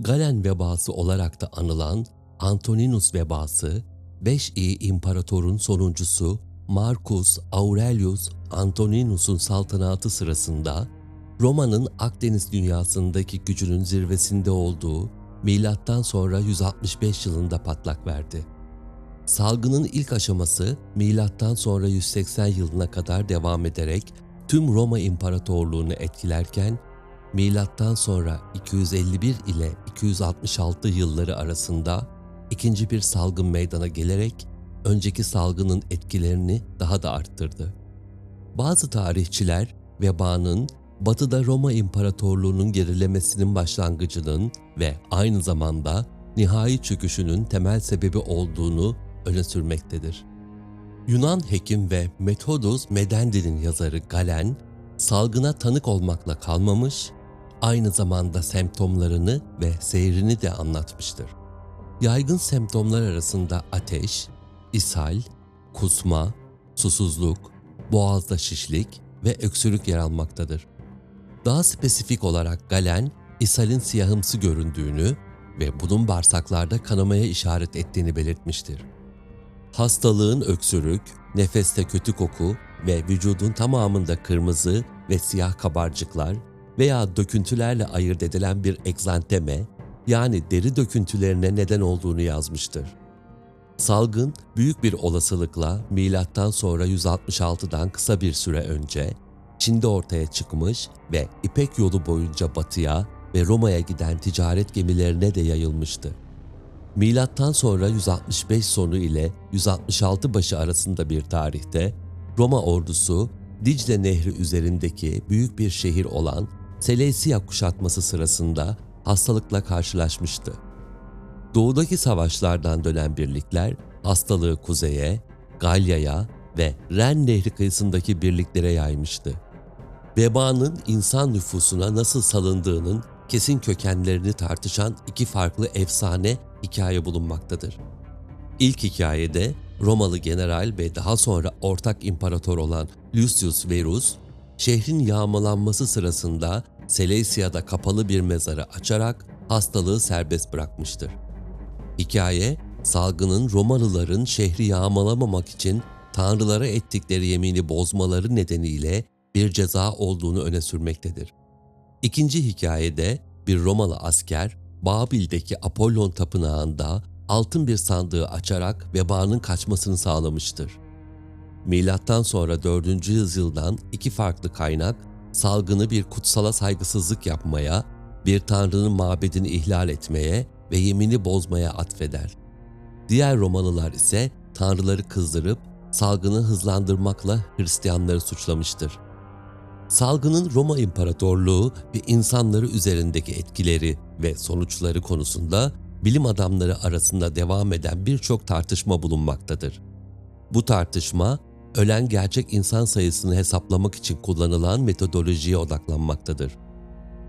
Galen vebası olarak da anılan Antoninus vebası, 5 iyi imparatorun sonuncusu Marcus Aurelius Antoninus'un saltanatı sırasında Roma'nın Akdeniz dünyasındaki gücünün zirvesinde olduğu milattan sonra 165 yılında patlak verdi. Salgının ilk aşaması milattan sonra 180 yılına kadar devam ederek tüm Roma İmparatorluğunu etkilerken milattan sonra 251 ile 266 yılları arasında ikinci bir salgın meydana gelerek önceki salgının etkilerini daha da arttırdı. Bazı tarihçiler vebanın Batı'da Roma İmparatorluğu'nun gerilemesinin başlangıcının ve aynı zamanda nihai çöküşünün temel sebebi olduğunu öne sürmektedir. Yunan hekim ve Methodus Medendi'nin yazarı Galen, salgına tanık olmakla kalmamış, aynı zamanda semptomlarını ve seyrini de anlatmıştır. Yaygın semptomlar arasında ateş, ishal, kusma, susuzluk, boğazda şişlik ve öksürük yer almaktadır. Daha spesifik olarak Galen, ishalin siyahımsı göründüğünü ve bunun bağırsaklarda kanamaya işaret ettiğini belirtmiştir. Hastalığın öksürük, nefeste kötü koku ve vücudun tamamında kırmızı ve siyah kabarcıklar veya döküntülerle ayırt edilen bir egzanteme yani deri döküntülerine neden olduğunu yazmıştır. Salgın büyük bir olasılıkla milattan sonra 166'dan kısa bir süre önce Çin'de ortaya çıkmış ve İpek yolu boyunca batıya ve Roma'ya giden ticaret gemilerine de yayılmıştı. Milattan sonra 165 sonu ile 166 başı arasında bir tarihte Roma ordusu Dicle Nehri üzerindeki büyük bir şehir olan Seleucia kuşatması sırasında hastalıkla karşılaşmıştı. Doğudaki savaşlardan dönen birlikler hastalığı kuzeye, Galya'ya ve Ren Nehri kıyısındaki birliklere yaymıştı. Vebanın insan nüfusuna nasıl salındığının kesin kökenlerini tartışan iki farklı efsane hikaye bulunmaktadır. İlk hikayede Romalı general ve daha sonra ortak imparator olan Lucius Verus, şehrin yağmalanması sırasında Seleucia'da kapalı bir mezarı açarak hastalığı serbest bırakmıştır. Hikaye, salgının Romalıların şehri yağmalamamak için tanrılara ettikleri yemini bozmaları nedeniyle bir ceza olduğunu öne sürmektedir. İkinci hikayede bir Romalı asker Babil'deki Apollon tapınağında altın bir sandığı açarak vebanın kaçmasını sağlamıştır. Milattan sonra 4. yüzyıldan iki farklı kaynak salgını bir kutsala saygısızlık yapmaya, bir tanrının mabedini ihlal etmeye ve yemini bozmaya atfeder. Diğer Romalılar ise tanrıları kızdırıp salgını hızlandırmakla Hristiyanları suçlamıştır. Salgının Roma İmparatorluğu ve insanları üzerindeki etkileri ve sonuçları konusunda bilim adamları arasında devam eden birçok tartışma bulunmaktadır. Bu tartışma, ölen gerçek insan sayısını hesaplamak için kullanılan metodolojiye odaklanmaktadır.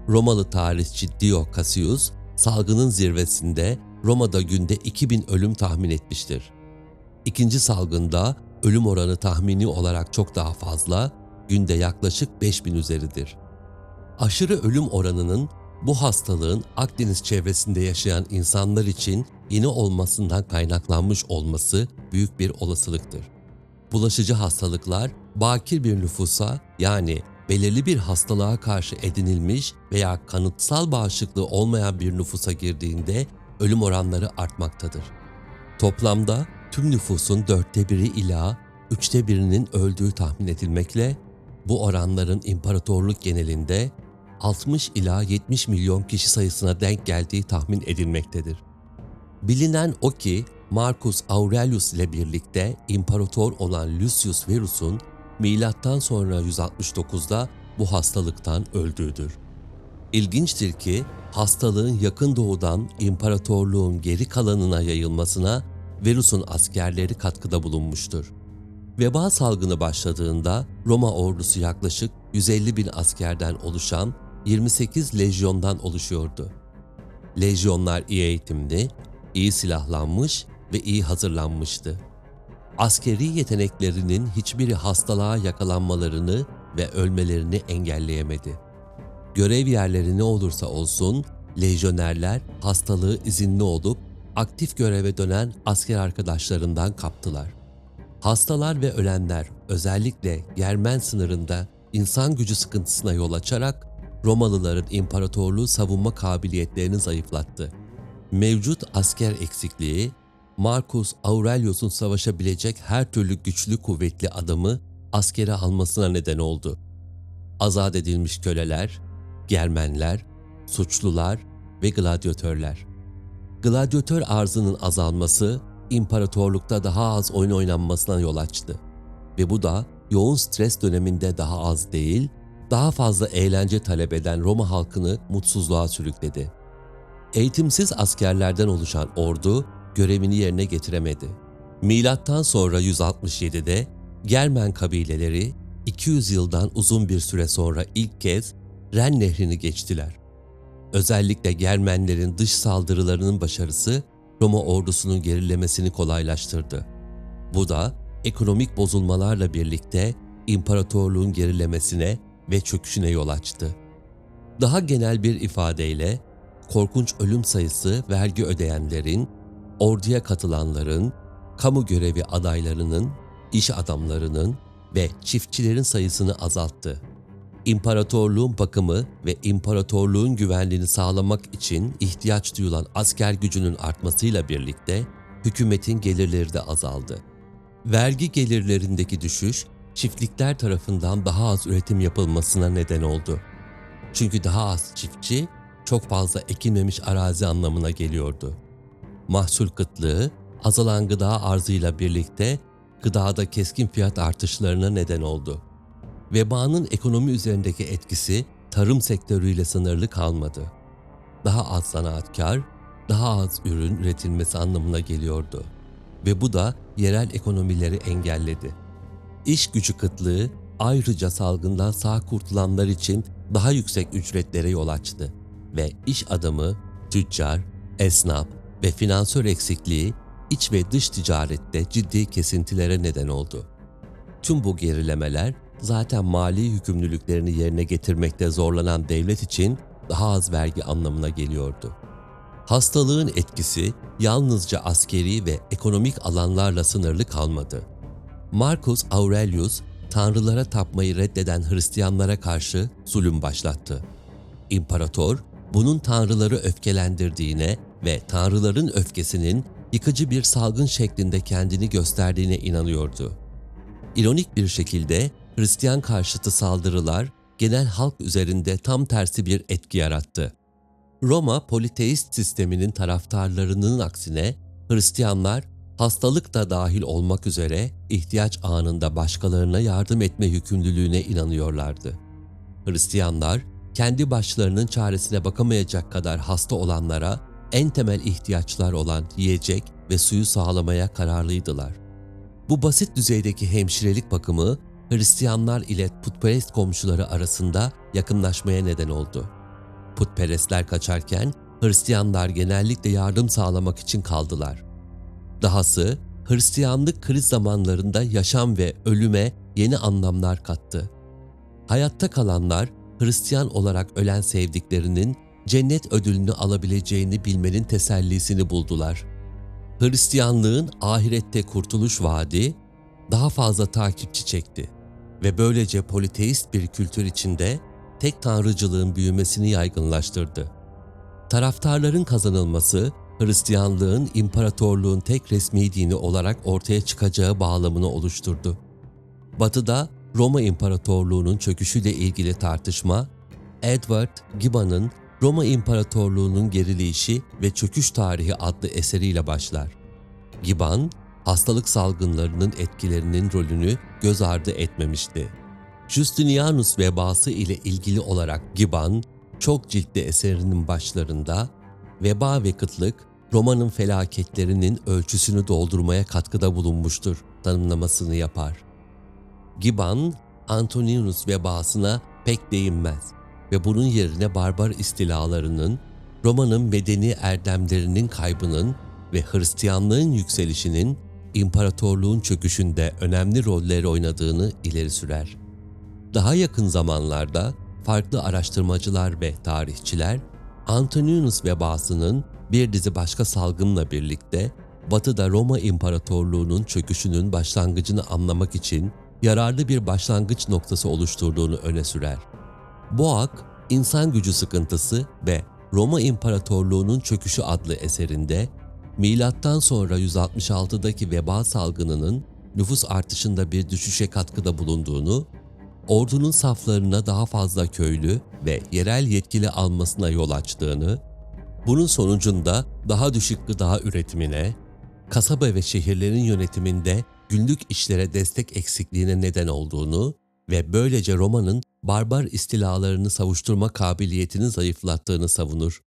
Romalı tarihçi Dio Cassius, salgının zirvesinde Roma'da günde 2000 ölüm tahmin etmiştir. İkinci salgında ölüm oranı tahmini olarak çok daha fazla, günde yaklaşık 5000 üzeridir. Aşırı ölüm oranının bu hastalığın Akdeniz çevresinde yaşayan insanlar için yeni olmasından kaynaklanmış olması büyük bir olasılıktır. Bulaşıcı hastalıklar bakir bir nüfusa yani belirli bir hastalığa karşı edinilmiş veya kanıtsal bağışıklığı olmayan bir nüfusa girdiğinde ölüm oranları artmaktadır. Toplamda tüm nüfusun dörtte biri ila üçte birinin öldüğü tahmin edilmekle bu oranların imparatorluk genelinde 60 ila 70 milyon kişi sayısına denk geldiği tahmin edilmektedir. Bilinen o ki Marcus Aurelius ile birlikte imparator olan Lucius Verus'un milattan sonra 169'da bu hastalıktan öldüğüdür. İlginçtir ki hastalığın yakın doğudan imparatorluğun geri kalanına yayılmasına Verus'un askerleri katkıda bulunmuştur. Veba salgını başladığında Roma ordusu yaklaşık 150 bin askerden oluşan 28 lejyondan oluşuyordu. Lejyonlar iyi eğitimli, iyi silahlanmış ve iyi hazırlanmıştı. Askeri yeteneklerinin hiçbiri hastalığa yakalanmalarını ve ölmelerini engelleyemedi. Görev yerleri ne olursa olsun lejyonerler hastalığı izinli olup aktif göreve dönen asker arkadaşlarından kaptılar. Hastalar ve ölenler özellikle Germen sınırında insan gücü sıkıntısına yol açarak Romalıların imparatorluğu savunma kabiliyetlerini zayıflattı. Mevcut asker eksikliği Marcus Aurelius'un savaşabilecek her türlü güçlü kuvvetli adamı askere almasına neden oldu. Azat edilmiş köleler, Germenler, suçlular ve gladyatörler. Gladyatör arzının azalması imparatorlukta daha az oyun oynanmasına yol açtı. Ve bu da yoğun stres döneminde daha az değil, daha fazla eğlence talep eden Roma halkını mutsuzluğa sürükledi. Eğitimsiz askerlerden oluşan ordu görevini yerine getiremedi. Milattan sonra 167'de Germen kabileleri 200 yıldan uzun bir süre sonra ilk kez Ren Nehri'ni geçtiler. Özellikle Germenlerin dış saldırılarının başarısı Roma ordusunun gerilemesini kolaylaştırdı. Bu da ekonomik bozulmalarla birlikte imparatorluğun gerilemesine ve çöküşüne yol açtı. Daha genel bir ifadeyle korkunç ölüm sayısı vergi ödeyenlerin, orduya katılanların, kamu görevi adaylarının, iş adamlarının ve çiftçilerin sayısını azalttı. İmparatorluğun bakımı ve imparatorluğun güvenliğini sağlamak için ihtiyaç duyulan asker gücünün artmasıyla birlikte hükümetin gelirleri de azaldı. Vergi gelirlerindeki düşüş çiftlikler tarafından daha az üretim yapılmasına neden oldu. Çünkü daha az çiftçi çok fazla ekilmemiş arazi anlamına geliyordu. Mahsul kıtlığı azalan gıda arzıyla birlikte gıdada keskin fiyat artışlarına neden oldu. Vebanın ekonomi üzerindeki etkisi tarım sektörüyle sınırlı kalmadı. Daha az zanaatkar, daha az ürün üretilmesi anlamına geliyordu. Ve bu da yerel ekonomileri engelledi. İş gücü kıtlığı ayrıca salgından sağ kurtulanlar için daha yüksek ücretlere yol açtı ve iş adamı, tüccar, esnaf ve finansör eksikliği iç ve dış ticarette ciddi kesintilere neden oldu. Tüm bu gerilemeler zaten mali yükümlülüklerini yerine getirmekte zorlanan devlet için daha az vergi anlamına geliyordu. Hastalığın etkisi yalnızca askeri ve ekonomik alanlarla sınırlı kalmadı. Marcus Aurelius, tanrılara tapmayı reddeden Hristiyanlara karşı zulüm başlattı. İmparator, bunun tanrıları öfkelendirdiğine ve tanrıların öfkesinin yıkıcı bir salgın şeklinde kendini gösterdiğine inanıyordu. İronik bir şekilde Hristiyan karşıtı saldırılar genel halk üzerinde tam tersi bir etki yarattı. Roma politeist sisteminin taraftarlarının aksine Hristiyanlar hastalık da dahil olmak üzere ihtiyaç anında başkalarına yardım etme yükümlülüğüne inanıyorlardı. Hristiyanlar kendi başlarının çaresine bakamayacak kadar hasta olanlara en temel ihtiyaçlar olan yiyecek ve suyu sağlamaya kararlıydılar. Bu basit düzeydeki hemşirelik bakımı Hristiyanlar ile putperest komşuları arasında yakınlaşmaya neden oldu. Putperestler kaçarken Hristiyanlar genellikle yardım sağlamak için kaldılar. Dahası Hristiyanlık kriz zamanlarında yaşam ve ölüme yeni anlamlar kattı. Hayatta kalanlar Hristiyan olarak ölen sevdiklerinin cennet ödülünü alabileceğini bilmenin tesellisini buldular. Hristiyanlığın ahirette kurtuluş vaadi daha fazla takipçi çekti ve böylece politeist bir kültür içinde tek tanrıcılığın büyümesini yaygınlaştırdı. Taraftarların kazanılması Hristiyanlığın imparatorluğun tek resmi dini olarak ortaya çıkacağı bağlamını oluşturdu. Batı'da Roma İmparatorluğu'nun çöküşüyle ilgili tartışma, Edward Gibbon'ın Roma İmparatorluğu'nun gerileyişi ve çöküş tarihi adlı eseriyle başlar. Gibbon, hastalık salgınlarının etkilerinin rolünü göz ardı etmemişti. Justinianus vebası ile ilgili olarak Gibbon, çok ciltli eserinin başlarında veba ve kıtlık Roma'nın felaketlerinin ölçüsünü doldurmaya katkıda bulunmuştur tanımlamasını yapar. Gibbon, Antoninus vebasına pek değinmez ve bunun yerine barbar istilalarının, Roma'nın medeni erdemlerinin kaybının ve Hristiyanlığın yükselişinin imparatorluğun çöküşünde önemli roller oynadığını ileri sürer. Daha yakın zamanlarda farklı araştırmacılar ve tarihçiler Antoninus vebasının bir dizi başka salgınla birlikte Batı'da Roma İmparatorluğu'nun çöküşünün başlangıcını anlamak için yararlı bir başlangıç noktası oluşturduğunu öne sürer. Boak, İnsan Gücü Sıkıntısı ve Roma İmparatorluğu'nun Çöküşü adlı eserinde milattan sonra 166'daki veba salgınının nüfus artışında bir düşüşe katkıda bulunduğunu, ordunun saflarına daha fazla köylü ve yerel yetkili almasına yol açtığını, bunun sonucunda daha düşük gıda üretimine, kasaba ve şehirlerin yönetiminde günlük işlere destek eksikliğine neden olduğunu ve böylece Roma'nın barbar istilalarını savuşturma kabiliyetini zayıflattığını savunur.